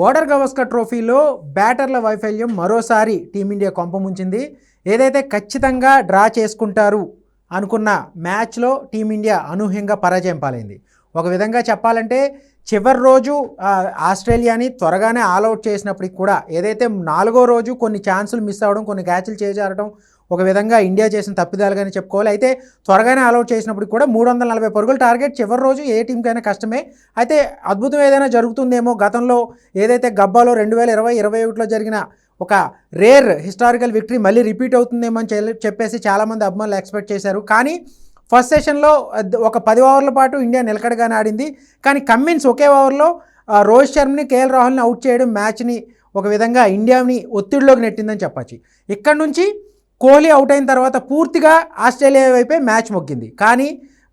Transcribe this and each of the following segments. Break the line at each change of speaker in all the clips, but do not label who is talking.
Border Gavaskar ట్రోఫీలో బ్యాటర్ల వైఫల్యం మరోసారి టీమిండియా కొంపముంచింది ఏదైతే ఖచ్చితంగా డ్రా చేసుకుంటారు అనుకున్న మ్యాచ్లో టీమిండియా అనూహ్యంగా పరాజయం పాలైంది. ఒక విధంగా చెప్పాలంటే చివరి రోజు ఆస్ట్రేలియాని త్వరగానే ఆల్అవుట్ చేసినప్పటికి కూడా ఏదైతే నాలుగో రోజు కొన్ని ఛాన్సులు మిస్ అవ్వడం కొన్ని క్యాచ్లు చేజారడం ఒక విధంగా ఇండియా చేసిన తప్పిదాలుగానే చెప్పుకోవాలి. అయితే త్వరగానే ఆల్అౌట్ చేసినప్పటికి కూడా మూడు వందల నలభై పరుగుల టార్గెట్ చివరి రోజు ఏ టీంకైనా కష్టమే. అయితే అద్భుతం ఏదైనా జరుగుతుందేమో గతంలో ఏదైతే గబ్బాలో రెండు వేల ఇరవై ఇరవై ఒకటిలో జరిగిన ఒక రేర్ హిస్టారికల్ విక్టరీ మళ్ళీ రిపీట్ అవుతుందేమో అని చెప్పేసి చాలామంది అభిమానులు ఎక్స్పెక్ట్ చేశారు. కానీ ఫస్ట్ సెషన్లో ఒక పది ఓవర్ల పాటు ఇండియా నిలకడగానే ఆడింది. కానీ కమ్మిన్స్ ఒకే ఓవర్లో రోహిత్ శర్మని కేఎల్ రాహుల్ని అవుట్ చేయడం మ్యాచ్ని ఒక విధంగా ఇండియాని ఒత్తిడిలోకి నెట్టిందని చెప్పచ్చు. ఇక్కడ నుంచి కోహ్లీ అవుట్ అయిన తర్వాత పూర్తిగా ఆస్ట్రేలియా వైపే మ్యాచ్ మొగ్గింది కానీ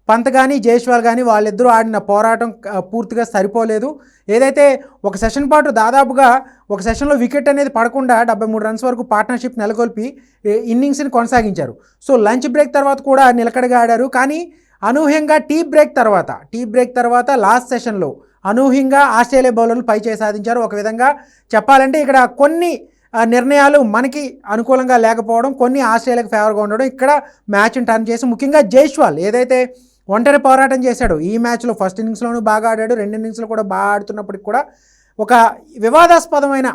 పంత్ కానీ జైస్వాల్ కానీ వాళ్ళిద్దరూ ఆడిన పోరాటం పూర్తిగా సరిపోలేదు. ఏదైతే ఒక సెషన్ పాటు దాదాపుగా ఒక సెషన్లో వికెట్ అనేది పడకుండా డెబ్బై మూడు రన్స్ వరకు పార్ట్నర్షిప్ నెలకొల్పి ఇన్నింగ్స్ని కొనసాగించారు. సో లంచ్ బ్రేక్ తర్వాత కూడా నిలకడగా ఆడారు. కానీ అనూహ్యంగా టీ బ్రేక్ తర్వాత టీ బ్రేక్ తర్వాత లాస్ట్ సెషన్లో అనూహ్యంగా ఆస్ట్రేలియా బౌలర్లు పై సాధించారు. ఒక విధంగా చెప్పాలంటే ఇక్కడ కొన్ని నిర్ణయాలు మనకి అనుకూలంగా లేకపోవడం కొన్ని ఆస్ట్రేలియాకి ఫేవర్గా ఉండడం ఇక్కడ మ్యాచ్ని టర్న్ చేసి ముఖ్యంగా జైష్వాల్ ఏదైతే ఒంటరి పోరాటం చేశాడు ఈ మ్యాచ్లో ఫస్ట్ ఇన్నింగ్స్లోనూ బాగా ఆడాడు రెండు ఇన్నింగ్స్లో కూడా బాగా ఆడుతున్నప్పటికి కూడా ఒక వివాదాస్పదమైన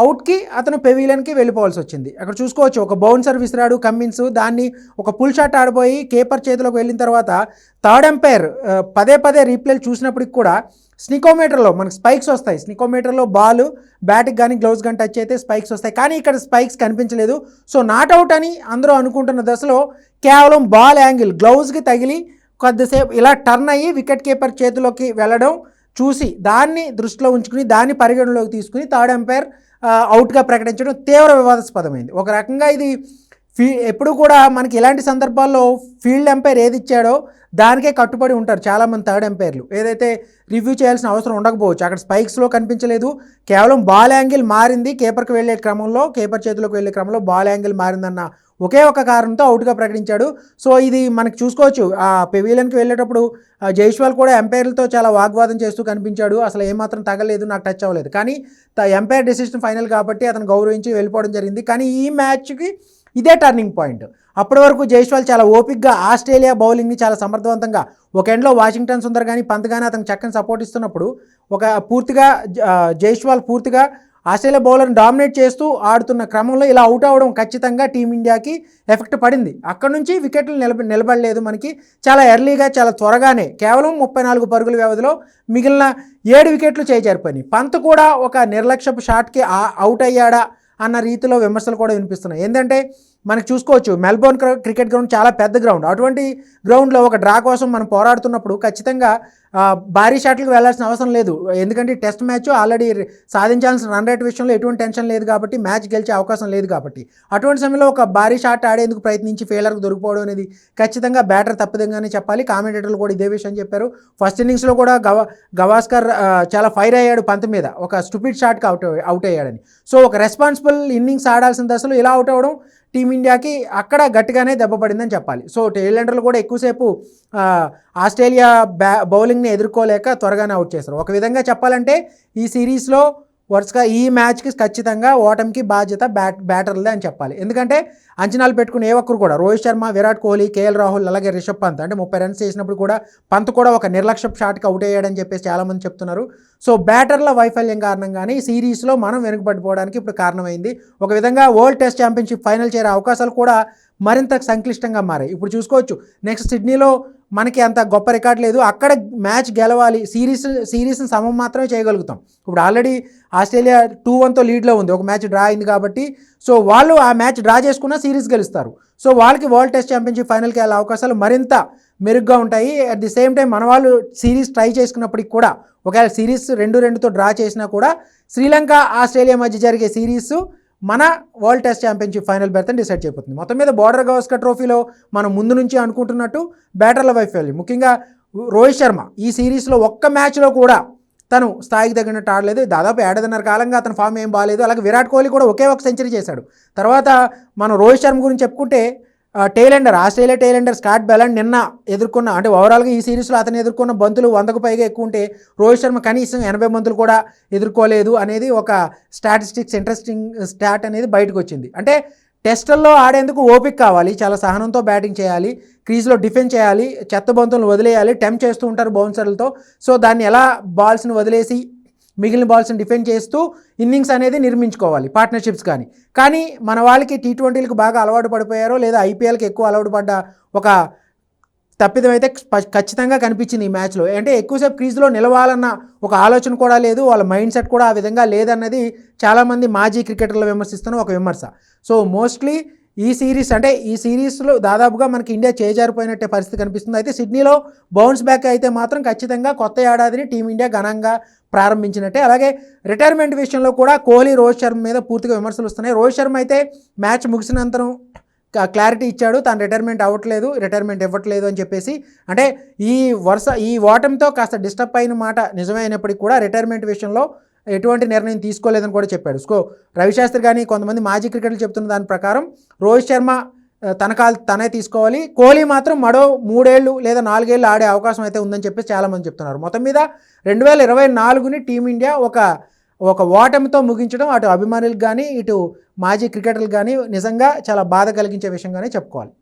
అవుట్కి అతను పెవీలన్కి వెళ్ళిపోవాల్సి వచ్చింది. అక్కడ చూసుకోవచ్చు ఒక బౌన్సర్ విసిరాడు కమ్మిన్స్ దాన్ని ఒక పుల్ షాట్ ఆడిపోయి కేపర్ చేతిలోకి వెళ్ళిన తర్వాత థర్డ్ ఎంపైర్ పదే పదే రీప్లేలు చూసినప్పటికి కూడా స్నికోమీటర్లో మనకు స్పైక్స్ వస్తాయి. స్నికోమీటర్లో బాల్ బ్యాట్కి కానీ గ్లౌస్ కానీ టచ్ అయితే స్పైక్స్ వస్తాయి. కానీ ఇక్కడ స్పైక్స్ కనిపించలేదు. సో నాట్ అవుట్ అని అందరూ అనుకుంటున్న దశలో కేవలం బాల్ యాంగిల్ గ్లౌజ్కి తగిలి కొద్దిసేపు ఇలా టర్న్ అయ్యి వికెట్ కీపర్ చేతిలోకి వెళ్ళడం చూసి దాన్ని దృష్టిలో ఉంచుకుని దాన్ని పరిగణలోకి తీసుకుని థర్డ్ ఎంపైర్ అవుట్గా ప్రకటించడం తీవ్ర వివాదాస్పదమైంది. ఒక రకంగా ఇది ఫీ ఎప్పుడు కూడా మనకి ఇలాంటి సందర్భాల్లో ఫీల్డ్ ఎంపైర్ ఏది ఇచ్చాడో దానికే కట్టుబడి ఉంటారు చాలామంది థర్డ్ ఎంపైర్లు. ఏదైతే రివ్యూ చేయాల్సిన అవసరం ఉండకపోవచ్చు. అక్కడ స్పైక్స్లో కనిపించలేదు. కేవలం బాల్ యాంగిల్ మారింది. కేపర్కి వెళ్ళే క్రమంలో కేపర్ చేతిలోకి వెళ్ళే క్రమంలో బాల్ యాంగిల్ మారిందన్న ఒకే ఒక కారణంతో అవుట్గా ప్రకటించాడు. సో ఇది మనకు చూసుకోవచ్చు. ఆ పెవీలన్కి వెళ్ళేటప్పుడు జైష్వాల్ కూడా ఎంపైర్లతో చాలా వాగ్వాదం చేస్తూ కనిపించాడు. అసలు ఏమాత్రం తగలేదు నాకు టచ్ అవ్వలేదు. కానీ ఎంపైర్ డెసిషన్ ఫైనల్ కాబట్టి అతను గౌరవించి వెళ్ళిపోవడం జరిగింది. కానీ ఈ మ్యాచ్కి ఇదే టర్నింగ్ పాయింట్ అప్పటి వరకు జైస్వాల్ చాలా ఓపిక్గా ఆస్ట్రేలియా బౌలింగ్ని చాలా సమర్థవంతంగా ఒక ఎండ్లో వాషింగ్టన్ సుందర్ కానీ పంత్ కానీ అతను చక్కని సపోర్ట్ ఇస్తున్నప్పుడు ఒక పూర్తిగా జైస్వాల్ పూర్తిగా ఆస్ట్రేలియా బౌలర్ని డామినేట్ చేస్తూ ఆడుతున్న క్రమంలో ఇలా అవుట్ అవ్వడం ఖచ్చితంగా టీమిండియాకి ఎఫెక్ట్ పడింది. అక్కడ నుంచి వికెట్లు నిలబ నిలబడలేదు మనకి. చాలా ఎర్లీగా చాలా త్వరగానే కేవలం ముప్పై నాలుగు పరుగుల వ్యవధిలో మిగిలిన ఏడు వికెట్లు చేజారిపోయినాయి. పంత్ కూడా ఒక నిర్లక్ష్యపు షాట్కి అవుట్ అయ్యాడా? అన్న రీతిలో విమర్శలు కూడా వినిపిస్తున్నాయి. ఏంటంటే మనకు చూసుకోవచ్చు. మెల్బోర్న్ క్రికెట్ గ్రౌండ్ చాలా పెద్ద గ్రౌండ్. అటువంటి గ్రౌండ్లో ఒక డ్రా కోసం మనం పోరాడుతున్నప్పుడు ఖచ్చితంగా భారీ షాట్లకు వెళ్ళాల్సిన అవసరం లేదు. ఎందుకంటే టెస్ట్ మ్యాచ్ ఆల్రెడీ సాధించాల్సిన రన్ రేట్ విషయంలో ఎటువంటి టెన్షన్ లేదు కాబట్టి మ్యాచ్ గెలిచే అవకాశం లేదు కాబట్టి. అటువంటి సమయంలో ఒక భారీ షాట్ ఆడేందుకు ప్రయత్నించి ఫెయిలర్కు దొరికిపోవడం అనేది ఖచ్చితంగా బ్యాటర్ తప్పదంగానే చెప్పాలి. కామెంటేటర్లు కూడా ఇదే విషయం చెప్పారు. ఫస్ట్ ఇన్నింగ్స్లో కూడా గవ గవాస్కర్ చాలా ఫైర్ అయ్యాడు పంత్ మీద. ఒక స్టూపిడ్ షాట్కి అవుట్ అవుట్ అయ్యాడని. సో ఒక రెస్పాన్సిబుల్ ఇన్నింగ్స్ ఆడాల్సిన దశలో ఇలా అవుట్ అవ్వడం టీమిండియాకి అక్కడ గట్టిగానే దెబ్బ పడిందని చెప్పాలి. సో టైలెండర్లు కూడా ఎక్కువసేపు ఆస్ట్రేలియా బ్యా బౌలింగ్ని ఎదుర్కోలేక త్వరగానే అవుట్ చేశారు. ఒక విధంగా చెప్పాలంటే ఈ సిరీస్లో వరుసగా ఈ మ్యాచ్కి ఖచ్చితంగా ఓటమికి బాధ్యత బ్యాట్ బ్యాటర్లదే అని చెప్పాలి. ఎందుకంటే అంచనాలు పెట్టుకుని ఏ ఒక్కరు కూడా రోహిత్ శర్మ విరాట్ కోహ్లీ కేఎల్ రాహుల్ అలాగే రిషబ్ పంత్ అంటే ముప్పై రన్స్ చేసినప్పుడు కూడా పంత్ కూడా ఒక నిర్లక్ష్యం షాట్కి అవుట్ అయ్యాడని చెప్పేసి చాలామంది చెప్తున్నారు. సో బ్యాటర్ల వైఫల్యం కారణంగానే ఈ సిరీస్లో మనం వెనుకబడిపోవడానికి ఇప్పుడు కారణమైంది. ఒక విధంగా వరల్డ్ టెస్ట్ ఛాంపియన్షిప్ ఫైనల్ చేరే అవకాశాలు కూడా మరింత సంక్లిష్టంగా మారాయి. ఇప్పుడు చూసుకోవచ్చు నెక్స్ట్ సిడ్నీలో మనకి అంత గొప్ప రికార్డ్ లేదు. అక్కడ మ్యాచ్ గెలవాలి. సిరీస్ సిరీస్ని సమం మాత్రమే చేయగలుగుతాం. ఇప్పుడు ఆల్రెడీ ఆస్ట్రేలియా టూ వన్తో లీడ్లో ఉంది. ఒక మ్యాచ్ డ్రా అయింది కాబట్టి. సో వాళ్ళు ఆ మ్యాచ్ డ్రా చేసుకున్న సిరీస్ గెలుస్తారు. సో వాళ్ళకి వరల్డ్ టెస్ట్ ఛాంపియన్షిప్ ఫైనల్కి వెళ్ళే అవకాశాలు మరింత మెరుగ్గా ఉంటాయి. అట్ ది సేమ్ టైం మన వాళ్ళు సిరీస్ ట్రై చేసుకున్నప్పటికి కూడా ఒకవేళ సిరీస్ రెండు రెండుతో డ్రా చేసినా కూడా శ్రీలంక ఆస్ట్రేలియా మధ్య జరిగే సిరీస్ మన world test championship final berth decide చేయబోతుంది. మొత్తం మీద బోర్డర్ గవస్కర్ ట్రోఫీలో మనం ముందు నుంచి అనుకుంటున్నట్టు బ్యాటర్ల వైఫల్యం ముఖ్యంగా రోహిత్ శర్మ ఈ సిరీస్లో ఒక్క మ్యాచ్లో కూడా తను స్థాయికి తగినట్టు ఆడలేదు. దాదాపు ఏడాదిన్నర కాలంగా అతని ఫామ్ ఏం బాగాలేదు అలాగే విరాట్ కోహ్లీ కూడా ఒకే ఒక సెంచరీ చేశాడు. తర్వాత మనం రోహిత్ శర్మ గురించి చెప్పుకుంటే tailender Australia tailender Scott Boland నిన్న ఎదుర్కొన్న అంటే ఓవరాల్గా ఈ సిరీస్లో అతను ఎదుర్కొన్న బంతులు వందకు పైగా ఎక్కువ ఉంటే రోహిత్ శర్మ కనీసం ఎనభై బంతులు కూడా ఎదుర్కోలేదు అనేది ఒక స్టాటిస్టిక్స్ ఇంట్రెస్టింగ్ స్టాట్ అనేది బయటకు వచ్చింది. అంటే టెస్టుల్లో ఆడేందుకు ఓపిక కావాలి చాలా సహనంతో బ్యాటింగ్ చేయాలి క్రీజ్లో డిఫెండ్ చేయాలి చెత్త బంతులను వదిలేయాలి టెంప్ చేస్తూ ఉంటారు బౌన్సర్లతో సో దాన్ని ఎలా బాల్స్ని వదిలేసి మిగిలిన బాల్స్ని డిఫెండ్ చేస్తూ ఇన్నింగ్స్ అనేది నిర్మించుకోవాలి పార్ట్నర్షిప్స్ కానీ. కానీ మన వాళ్ళకి టీ ట్వంటీలకు బాగా అలవాటు పడిపోయారో లేదా ఐపీఎల్కి ఎక్కువ అలవాటు పడ్డ ఒక తప్పిదం అయితే ఖచ్చితంగా కనిపించింది ఈ మ్యాచ్లో అంటే ఎక్కువసేపు క్రీజ్లో నిలవాలన్న ఒక ఆలోచన కూడా లేదు వాళ్ళ మైండ్ సెట్ కూడా ఆ విధంగా లేదన్నది చాలామంది మాజీ క్రికెటర్లు విమర్శిస్తున్న ఒక విమర్శ. సో మోస్ట్లీ ఈ సిరీస్ అంటే ఈ సిరీస్లో దాదాపుగా మనకి ఇండియా చేజారిపోయినట్టే పరిస్థితి కనిపిస్తుంది. అయితే సిడ్నీలో బౌన్స్ బ్యాక్ అయితే మాత్రం ఖచ్చితంగా కొత్త ఏడాదిని టీమిండియా ఘనంగా ప్రారంభించినట్టే. అలాగే రిటైర్మెంట్ విషయంలో కూడా కోహ్లీ రోహిత్ శర్మ మీద పూర్తిగా విమర్శలు వస్తున్నాయి. రోహిత్ శర్మ అయితే మ్యాచ్ ముగిసినంతరం క్లారిటీ ఇచ్చాడు. తాను రిటైర్మెంట్ అవ్వట్లేదు రిటైర్మెంట్ ఇవ్వట్లేదు అని చెప్పేసి. అంటే ఈ వరుస ఈ ఓటమితో కాస్త డిస్టర్బ్ అయిన మాట నిజమైనప్పటికీ కూడా రిటైర్మెంట్ విషయంలో ఎటువంటి నిర్ణయం తీసుకోలేదని కూడా చెప్పాడు. సో రవిశాస్త్రి కానీ కొంతమంది మాజీ క్రికెటర్లు చెప్తున్న దాని ప్రకారం రోహిత్ శర్మ తనకాలు తనే తీసుకోవాలి. కోహ్లీ మాత్రం మరో మూడేళ్ళు లేదా నాలుగేళ్ళు ఆడే అవకాశం అయితే ఉందని చెప్పేసి చాలామంది చెప్తున్నారు. మొత్తం మీద రెండు వేల ఇరవై నాలుగుని టీమిండియా ఒక ఒక ఓటమితో ముగించడం అటు అభిమానులకు కానీ ఇటు మాజీ క్రికెటర్లకు కానీ నిజంగా చాలా బాధ కలిగించే విషయంగానే చెప్పుకోవాలి.